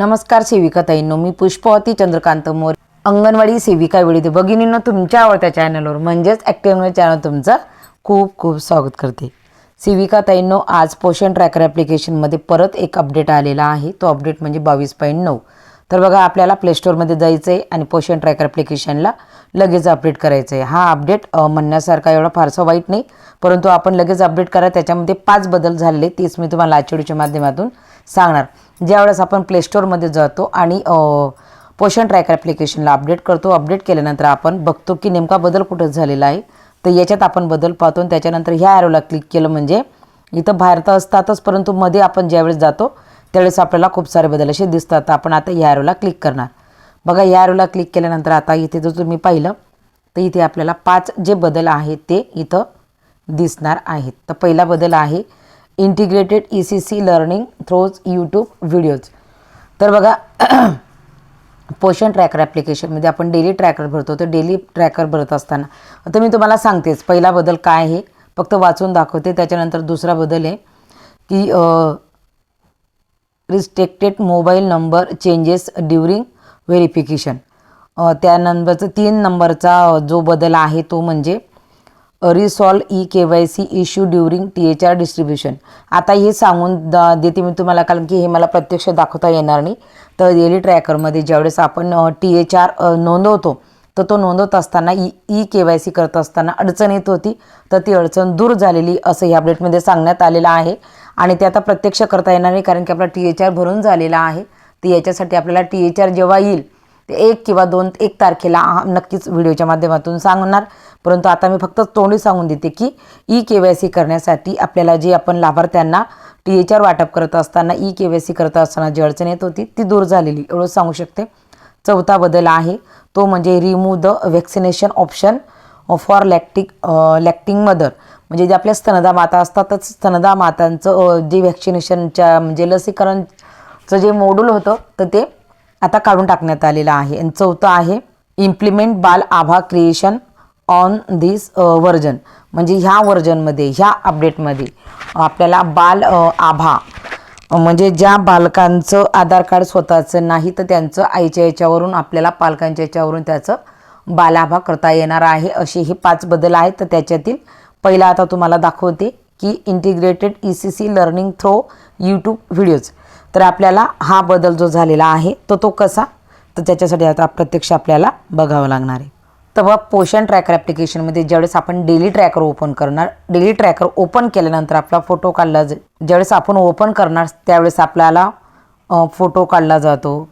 नमस्कार सेविका ताईंनो मी पुष्पवती चंद्रकांत मोर अंगणवाडी सेविका वेळी भगिनींनो तुमच्या आवडत्या चॅनलवर म्हणजेच ॲक्टिव्ह चॅनल तुमचं खूप खूप स्वागत करते. सेविका ताईंनो आज पोषण ट्रॅकर ॲप्लिकेशनमध्ये परत एक अपडेट आलेला आहे. तो अपडेट म्हणजे बावीस पॉईंट नऊ. तर बघा आपल्याला प्लेस्टोरमध्ये जायचं आहे आणि पोषण ट्रॅकर ॲप्लिकेशनला लगेच अपडेट करायचं आहे हा अपडेट म्हणण्यासारखा एवढा फारसा वाईट नाही परंतु आपण लगेच अपडेट करा. त्याच्यामध्ये पाच बदल झालेले तेच मी तुम्हाला आजच्या माध्यमातून सांगणार. ज्यावेळेस आपण प्लेस्टोरमध्ये जातो आणि पोषण ट्रॅकर ॲप्लिकेशनला अपडेट करतो अपडेट केल्यानंतर आपण बघतो की नेमका बदल कुठं झालेला आहे. तर याच्यात आपण बदल पाहतो आणि त्याच्यानंतर ह्या ॲरोला क्लिक केलं म्हणजे इथं बाहेर तर असतातच परंतु मध्ये आपण ज्यावेळेस जातो त्यावेळेस आपल्याला खूप सारे बदल असे दिसतात. तर आपण आता ह्या ॲरोला क्लिक करणार. बघा ह्या ॲरोला क्लिक केल्यानंतर आता इथे जर तुम्ही पाहिलं तर इथे आपल्याला पाच जे बदल आहेत ते इथं दिसणार आहेत. तर पहिला बदल आहे integrated E C C learning throws YouTube videos. तर बघा पोषण ट्रॅकर ॲप्लिकेशनमध्ये आपण डेली ट्रॅकर भरतो. तर डेली ट्रॅकर भरत असताना आता मी तुम्हाला सांगतेच पहिला बदल काय आहे? फक्त वाचून दाखवते. त्याच्यानंतर दुसरा बदल आहे की restricted mobile number changes during verification त्या नंबरचं तीन नंबरचा जो बदल आहे तो म्हणजे resolve E K Y C issue during T H R distribution. आता हे सांगून द देते मी तुम्हाला कारण की हे मला प्रत्यक्ष दाखवता येणार नाही. तर डेली ट्रॅकरमध्ये ज्यावेळेस आपण टी एच आर नोंदवतो तर तो नोंदवत असताना E E K Y C करत असताना अडचण येत होती. तर ती अडचण दूर झालेली असं ह्या अपडेटमध्ये सांगण्यात आलेलं आहे. आणि ते आता प्रत्यक्ष करता येणार नाही कारण की आपला टी एच आर भरून झालेला आहे. तर याच्यासाठी आपल्याला टी एच आर जेव्हा येईल ते एक किंवा दोन एक तारखेला हा नक्कीच व्हिडिओच्या माध्यमातून सांगणार. परंतु आता मी फक्त तोंडी सांगून देते की ई के वाय सी करण्यासाठी आपल्याला जे आपण लाभार्थ्यांना टी एच आर वाटप करत असताना ई के वाय सी करत असताना जी अडचण येत होती ती दूर झालेली. एवढं सांगू शकते. चौथा बदल आहे तो म्हणजे remove the vaccination option for lactic lactating mother म्हणजे जे आपल्या स्तनदा माता असतातच स्तनदा मातांचं जे व्हॅक्सिनेशनच्या म्हणजे लसीकरणचं जे मॉड्यूल होतं तर ते आता काढून टाकण्यात आलेलं आहे. आणि चौथं आहे implement Bal Abha creation on this version म्हणजे ह्या वर्जनमध्ये ह्या अपडेटमध्ये आपल्याला बाल आभा म्हणजे ज्या बालकांचं आधार कार्ड स्वतःचं नाही तर त्यांचं आईच्या याच्यावरून आपल्याला पालकांच्या याच्यावरून त्याचं बालाभा करता येणार आहे असे हे पाच बदल आहेत. तर त्याच्यातील पहिला आता तुम्हाला दाखवते की integrated E C C learning through YouTube videos तर आपल्याला हा बदल जो झालेला आहे तो तो कसा? तर त्याच्यासाठी आता प्रत्यक्ष आपल्याला बघावं लागणार आहे. तेव्हा पोषण ट्रॅकर ॲप्लिकेशनमध्ये ज्यावेळेस आपण डेली ट्रॅकर ओपन करणार डेली ट्रॅकर ओपन केल्यानंतर आपला फोटो काढला जा ज्यावेळेस आपण ओपन करणार त्यावेळेस आपल्याला फोटो काढला जातो.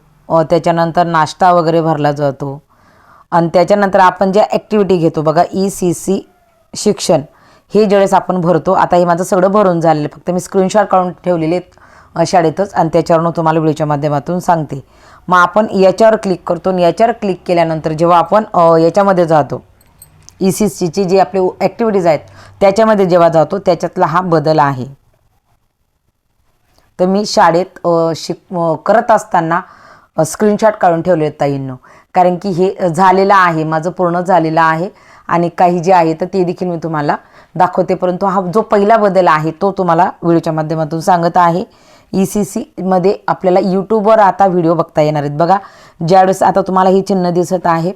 त्याच्यानंतर नाश्ता वगैरे भरला जातो. आणि त्याच्यानंतर आपण ज्या ॲक्टिव्हिटी घेतो बघा ई सी सी शिक्षण हे ज्यावेळेस आपण भरतो आता हे माझं सगळं भरून झालेलं फक्त मी स्क्रीनशॉट काढून ठेवलेले आहेत. शाळेतच आणि त्याच्यावरून तुम्हाला व्हिडिओच्या माध्यमातून सांगते. मग आपण याच्यावर क्लिक करतो आणि याच्यावर क्लिक केल्यानंतर जेव्हा आपण याच्यामध्ये जातो ई सी सीची जी आपली ॲक्टिव्हिटीज आहेत त्याच्यामध्ये जेव्हा जातो त्याच्यातला हा बदल आहे. तर मी शाळेत शिक करत असताना स्क्रीनशॉट काढून ठेवले आहेत ताईंनो. कारण की हे झालेलं आहे माझं पूर्ण झालेलं आहे आणि काही जे आहे तर ते देखील मी तुम्हाला दाखवते. परंतु हा जो पहिला बदल आहे तो तुम्हाला व्हिडिओच्या माध्यमातून सांगत आहे. ई सी सीमध्ये आपल्याला यूट्यूबवर आता व्हिडिओ बघता येणार आहेत. बघा ज्यावेळेस आता तुम्हाला ही चिन्ह दिसत आहे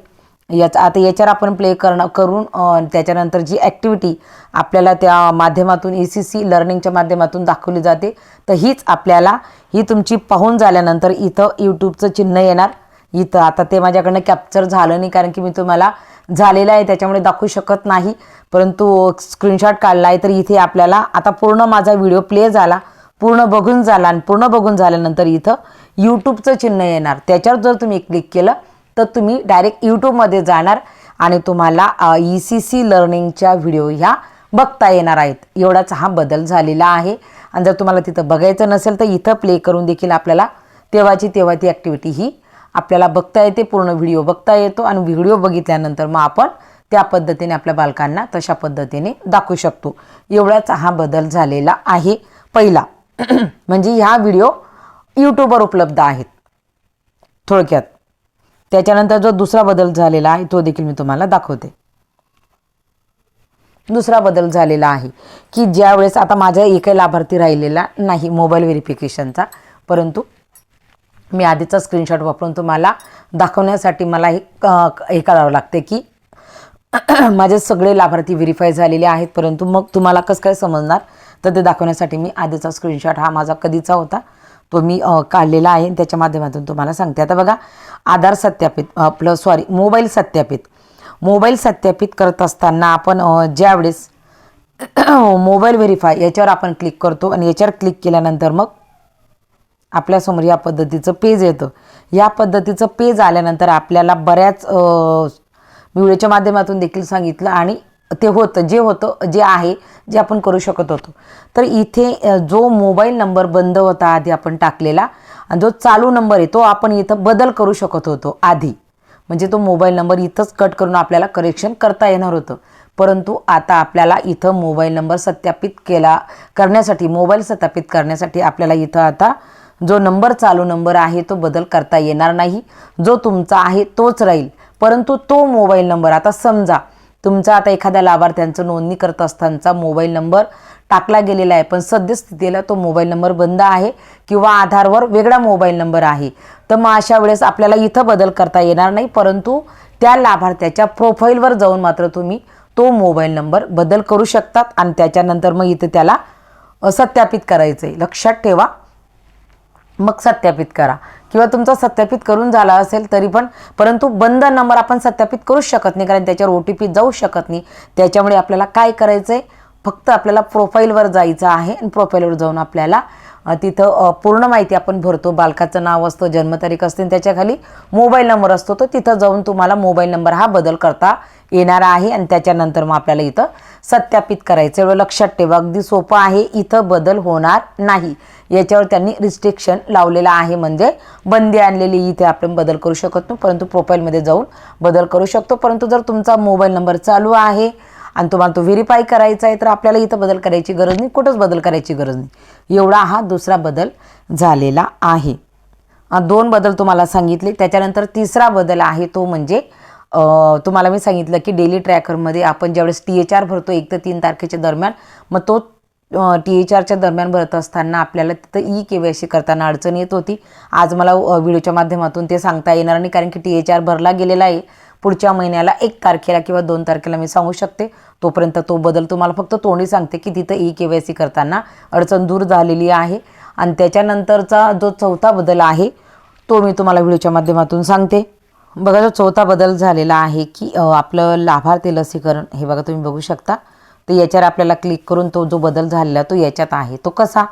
याचा आता याच्यावर आपण प्ले करणं करून त्याच्यानंतर जी ॲक्टिव्हिटी आपल्याला त्या माध्यमातून ई सी सी लर्निंगच्या माध्यमातून दाखवली जाते तर हीच आपल्याला ही तुमची पाहून झाल्यानंतर इथं यूट्यूबचं चिन्ह येणार. इथं आता ते माझ्याकडनं कॅप्चर झालं नाही कारण की मी तुम्हाला झालेलं आहे त्याच्यामुळे दाखवू शकत नाही. परंतु स्क्रीनशॉट काढला आहे तर इथे आपल्याला आता पूर्ण माझा व्हिडिओ प्ले झाला. पूर्ण बघून झाला आणि पूर्ण बघून झाल्यानंतर इथं यूट्यूबचं चिन्ह येणार. त्याच्यावर जर तुम्ही क्लिक केलं तर तुम्ही डायरेक्ट यूट्यूबमध्ये जाणार आणि तुम्हाला ई सी सी लर्निंगच्या व्हिडिओ ह्या बघता येणार आहेत. एवढाच हा बदल झालेला आहे. आणि जर तुम्हाला तिथं बघायचं नसेल तर इथं प्ले करून देखील आपल्याला तेव्हाची तेव्हा ती ॲक्टिव्हिटी ही आपल्याला बघता येते पूर्ण व्हिडिओ बघता येतो आणि व्हिडिओ बघितल्यानंतर मग आपण त्या पद्धतीने आपल्या बालकांना तशा पद्धतीने दाखवू शकतो. एवढाच हा बदल झालेला आहे. पहिला म्हणजे ह्या व्हिडिओ यूट्यूबवर उपलब्ध आहेत. थोडक्यात. त्याच्यानंतर जो दुसरा बदल झालेला आहे तो देखील मी तुम्हाला दाखवते. दुसरा बदल झालेला आहे की ज्यावेळेस आता माझा एकही लाभार्थी राहिलेला नाही मोबाईल व्हेरिफिकेशनचा परंतु मी आधीचा स्क्रीनशॉट वापरून तुम्हाला दाखवण्यासाठी मला हे हे करावं लागते की माझे सगळे लाभार्थी व्हेरीफाय झालेले आहेत परंतु मग तुम्हाला कसं काय समजणार? तर ते दाखवण्यासाठी मी आधीचा स्क्रीनशॉट हा माझा कधीचा होता. तो मी काढलेला आहे आणि त्याच्या माध्यमातून तुम्हाला सांगते. आता बघा आधार सत्यापित आपलं सॉरी मोबाईल सत्यापित. मोबाईल सत्यापित करत असताना आपण ज्यावेळेस मोबाईल व्हेरीफाय याच्यावर आपण क्लिक करतो आणि याच्यावर क्लिक केल्यानंतर मग आपल्यासमोर या पद्धतीचं पेज येतं. या पद्धतीचं पेज आल्यानंतर आपल्याला बऱ्याच मी व्हिडिओच्या माध्यमातून देखील सांगितलं आणि ते होतं जे होतं जे आहे जे आपण करू शकत होतो. तर इथे जो मोबाईल नंबर बंद होता आधी आपण टाकलेला आणि जो चालू नंबर आहे तो आपण इथं बदल करू शकत होतो आधी. म्हणजे तो मोबाईल नंबर इथंच कट करून आपल्याला करेक्शन करता येणार होतं. परंतु आता आपल्याला इथं मोबाईल नंबर सत्यापित केला करण्यासाठी मोबाईल सत्यापित करण्यासाठी आपल्याला इथं आता जो नंबर चालू नंबर आहे तो बदल करता येणार नाही. जो तुमचा आहे तोच राहील. परंतु तो मोबाईल नंबर आता समजा तुमचा आता एखाद्या लाभार्थ्यांचं नोंदणी करत असतानाचा मोबाईल नंबर टाकला गेलेला आहे. पण सद्यस्थितीला तो मोबाईल नंबर बंद आहे किंवा आधारवर वेगळा मोबाईल नंबर आहे. तर मग अशा वेळेस आपल्याला इथं बदल करता येणार नाही परंतु त्या लाभार्थ्याच्या प्रोफाईलवर जाऊन मात्र तुम्ही तो मोबाईल नंबर बदल करू शकतात आणि त्याच्यानंतर मग इथं त्याला सत्यापित करायचं आहे लक्षात ठेवा. मग सत्यापित करा. किंवा तुमचा सत्यापित करून झाला असेल तरी पण परंतु बंद नंबर आपण सत्यापित करूच शकत नाही कारण त्याच्यावर ओ टी पी जाऊ शकत नाही. त्याच्यामुळे आपल्याला काय करायचं आहे फक्त आपल्याला प्रोफाईलवर जायचं आहे आणि प्रोफाईलवर जाऊन आपल्याला तिथं पूर्ण माहिती आपण भरतो. बालकाचं नाव असतं जन्मतारीख असते आणि त्याच्याखाली मोबाईल नंबर असतो. तो तिथं जाऊन तुम्हाला मोबाईल नंबर हा बदल करता येणार आहे आणि त्याच्यानंतर मग आपल्याला इथं सत्यापित करायचं एवढं लक्षात ठेवा. अगदी सोपं आहे. इथं बदल होणार नाही. याच्यावर त्यांनी रिस्ट्रिक्शन लावलेलं आहे. म्हणजे बंदी आणलेली इथे आपण बदल करू शकत नाही. परंतु प्रोफाईलमध्ये जाऊन बदल करू शकतो. परंतु जर तुमचा मोबाईल नंबर चालू आहे आणि तुम्हाला तो व्हेरीफाय करायचा आहे तर आपल्याला इथं बदल करायची गरज नाही कुठंच बदल करायची गरज नाही. एवढा हा दुसरा बदल झालेला आहे. दोन बदल तुम्हाला सांगितले. त्याच्यानंतर तिसरा बदल आहे तो म्हणजे तुम्हाला मी सांगितलं की डेली ट्रॅकरमध्ये आपण ज्यावेळेस टी एच आर भरतो एक ते तीन तारखेच्या दरम्यान मग तो टी एच आरच्या दरम्यान भरत असताना आपल्याला तिथं ई के वाय सी करताना अडचण येत होती. आज मला व्हिडिओच्या माध्यमातून ते सांगता येणार नाही कारण की टी एच आर भरला गेलेला आहे. पुढच्या महिन्याला एक तारखेला किंवा दोन तारखेला मी सांगू शकते. तोपर्यंत तो बदल तुम्हाला फक्त तोंडी सांगते की तिथं ई के वाय सी करताना अडचण दूर झालेली आहे. आणि त्याच्यानंतरचा जो चौथा बदल आहे तो मी तुम्हाला व्हिडिओच्या माध्यमातून सांगते. बघा जो चौथा बदल झालेला आहे की आपलं लाभार्थी लसीकरण हे बघा तुम्ही बघू शकता. तर याच्यावर आपल्याला क्लिक करून तो जो बदल झालेला तो याच्यात आहे. तो कसा?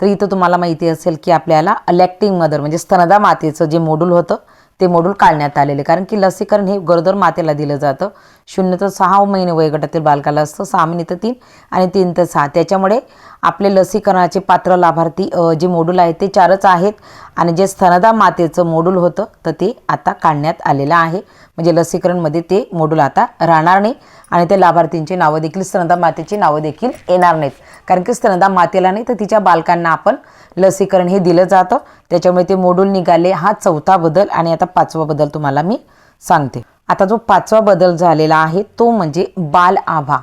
तर इथं तुम्हाला माहिती असेल की आपल्याला अलॅक्टिंग मदर म्हणजे स्तनदा मातेचं जे मोडूल होतं ते मोडूल काढण्यात आलेले कारण की लसीकरण हे गरोदर मातेला दिलं जातं. शून्य तर सहा महिने वयोगटातील बालकाला असतं सहा महिने तर तीन आणि तीन तर सहा. त्याच्यामुळे आपले लसीकरणाचे पात्र लाभार्थी जे मोडूल आहेत ते चारच आहेत आणि जे स्तनदा मातेचं मोडूल होतं तर ते आता काढण्यात आलेलं आहे. म्हणजे लसीकरणमध्ये ते मोडूल आता राहणार नाही. आणि त्या लाभार्थींची नावं देखील स्तनदा मातेची नावं देखील येणार नाहीत. कारण की स्तनदा मातेला नाही तर तिच्या बालकांना आपण लसीकरण हे दिलं जातं. त्याच्यामुळे ते मोडूल निघाले. हा चौथा बदल आणि आता पाचवा बदल तुम्हाला मी सांगते. आता जो पाचवा बदल झालेला आहे तो म्हणजे बाल आभा.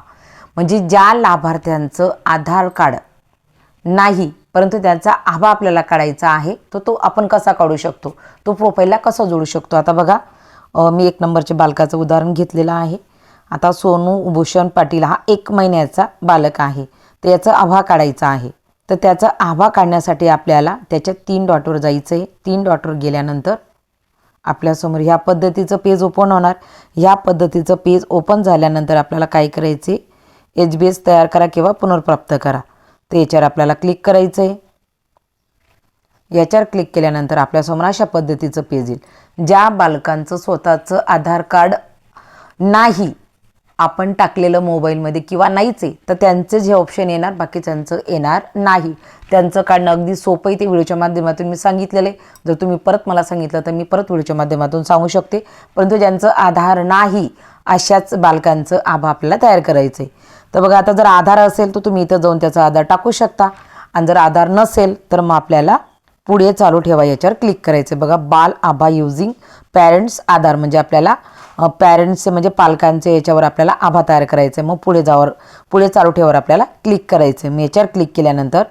म्हणजे ज्या लाभार्थ्यांचं आधार कार्ड नाही परंतु त्यांचा आभा आपल्याला काढायचा आहे तर तो आपण कसा काढू शकतो? तो प्रोफाईलला कसा जोडू शकतो? आता बघा मी एक नंबरच्या बालकाचं उदाहरण घेतलेलं आहे. आता सोनू भूषण पाटील हा एक महिन्याचा बालक आहे. तर याचा आभा काढायचा आहे. तर त्याचा आभा काढण्यासाठी आपल्याला त्याच्या तीन डॉटवर जायचं आहे तीन डॉटवर गेल्यानंतर आपल्यासमोर ह्या पद्धतीचं पेज ओपन होणार. ह्या पद्धतीचं पेज ओपन झाल्यानंतर आपल्याला काय करायचे एच बी एस तयार करा किंवा पुनर्प्राप्त करा. तर याच्यावर आपल्याला क्लिक करायचं आहे याच्यावर क्लिक केल्यानंतर आपल्यासमोर अशा पद्धतीचं पेज येईल. ज्या बालकांचं स्वतःचं आधार कार्ड नाही आपण टाकलेलं मोबाईलमध्ये किंवा नाहीच आहे तर त्यांचं जे ऑप्शन येणार बाकीच्यांचं येणार नाही. त्यांचं काढणं अगदी सोपं आहे ते व्हिडिओच्या माध्यमातून मी सांगितलेलं आहे. जर तुम्ही परत मला सांगितलं तर मी परत व्हिडिओच्या माध्यमातून सांगू शकते. परंतु ज्यांचं आधार नाही अशाच बालकांचं आभा आपल्याला तयार करायचं आहे तर बघा आता जर आधार असेल तर तुम्ही इथं जाऊन त्याचा आधार टाकू शकता. आणि जर आधार नसेल तर मग आपल्याला पुढे चालू ठेवा याच्यावर क्लिक करायचं बघा बाल आभा युझिंग पॅरेंट्स आधार म्हणजे आपल्याला पॅरेंट्सचे म्हणजे पालकांचे याच्यावर आपल्याला आभा तयार करायचं आहे मग पुढे जावर पुढे चालू ठेवावर आपल्याला क्लिक करायचं. आहे मग याच्यावर क्लिक केल्यानंतर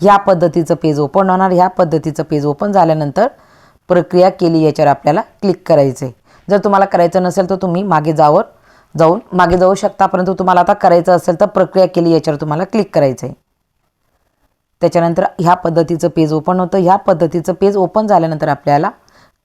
ह्या पद्धतीचं पेज ओपन होणार. ह्या पद्धतीचं पेज ओपन झाल्यानंतर प्रक्रिया केली याच्यावर आपल्याला क्लिक करायचं. आहे जर तुम्हाला करायचं नसेल तर तुम्ही मागे जावर जाऊन मागे जाऊ शकता परंतु तुम्हाला आता करायचं असेल तर प्रक्रिया केली याच्यावर तुम्हाला क्लिक करायचं. आहे त्याच्यानंतर ह्या पद्धतीचं पेज ओपन होतं. ह्या पद्धतीचं पेज ओपन झाल्यानंतर आपल्याला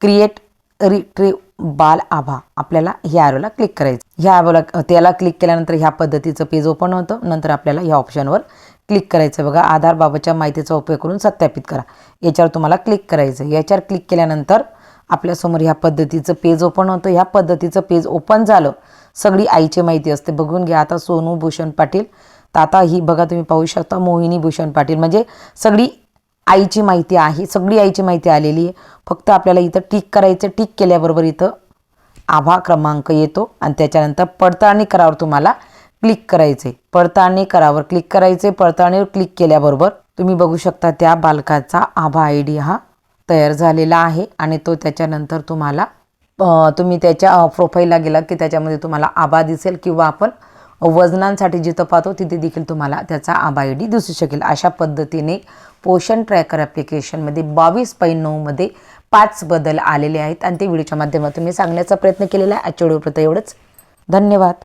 क्रिएट रिट्रीव बाल आभा. आपल्याला ह्या ॲरोला क्लिक करायचं. ह्या ॲरोला त्याला क्लिक केल्यानंतर ह्या पद्धतीचं पेज ओपन होतं. नंतर आपल्याला ह्या ऑप्शनवर क्लिक करायचं. बघा आधार बाबतच्या माहितीचा उपयोग करून सत्यापित करा. याच्यावर तुम्हाला क्लिक करायचं. याच्यावर क्लिक केल्यानंतर आपल्यासमोर ह्या पद्धतीचं पेज ओपन होतं. ह्या पद्धतीचं पेज ओपन झालं. सगळी आईची माहिती असते. बघून घ्या. आता सोनू भूषण पाटील. तर आता ही बघा तुम्ही पाहू शकता. मोहिनी भूषण पाटील. म्हणजे सगळी आईची माहिती आहे सगळी आईची माहिती आलेली आहे. फक्त आपल्याला इथं टिक करायचं टिक केल्याबरोबर इथं आभा क्रमांक येतो आणि त्याच्यानंतर पडताळणी करावर तुम्हाला क्लिक करायचे पडताळणी करावर क्लिक करायचे पडताळणीवर क्लिक केल्याबरोबर तुम्ही बघू शकता त्या बालकाचा आभा आय डी हा तयार झालेला आहे आणि तो त्याच्यानंतर तुम्हाला तुम्ही त्याच्या प्रोफाईलला गेला की त्याच्यामध्ये तुम्हाला आभा दिसेल किंवा आपण वजनांसाठी जिथं पाहतो तिथे देखील तुम्हाला त्याचा आभा आय डी दिसू शकेल. अशा पद्धतीने पोषण ट्रॅकर ॲप्लिकेशनमध्ये बावीस पै नऊमध्ये पाच बदल आलेले आहेत. आणि ते व्हिडिओच्या माध्यमातून मी सांगण्याचा प्रयत्न केलेला आहे. आजच्या व्हिडिओपर्यंत एवढंच. धन्यवाद.